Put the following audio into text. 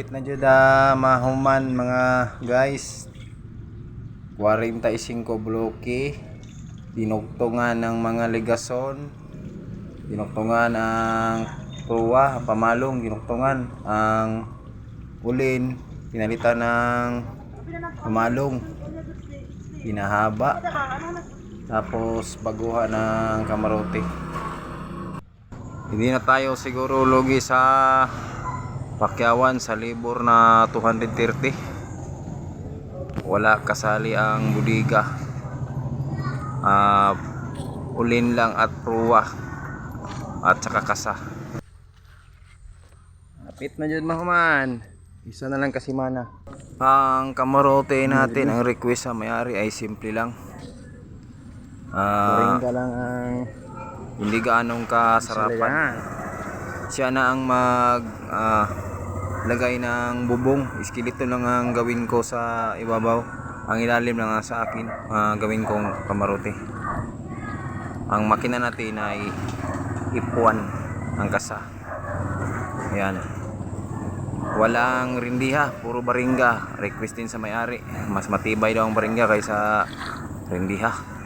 Hapit na jud ah, mahuman mga guys. 45 bloke. Dinugtungan ng mga ligason. Dinugtungan ang pruwa, ang pamalong, dinugtungan ang ulin, pinalitan ng pamalong. Pinahaba. Tapos baguhan ng kamarote. Hindi na tayo siguro lugi sa Pakyawan sa libor na 230. Wala kasali ang budiga. Ah, ulin lang at pruwa at saka kasa. Kapit na dyan mahuman. Isa na lang kasi mana. Ang kamarote natin, ang request sa may-ari ay simple lang. Ah, lang ang hindi gaanong kasarapan. Siya na ang mag ah, lagay ng bubong. Iskilito lang ang gawin ko sa ibabaw. Ang ilalim lang ang sa akin. ah, gawin kong kamarote. Ang makina natin ay ipuan ang kasa. Yan. Walang rindiha, puro baringa. Request din sa may-ari. Mas matibay daw ang baringa kaysa rindiha.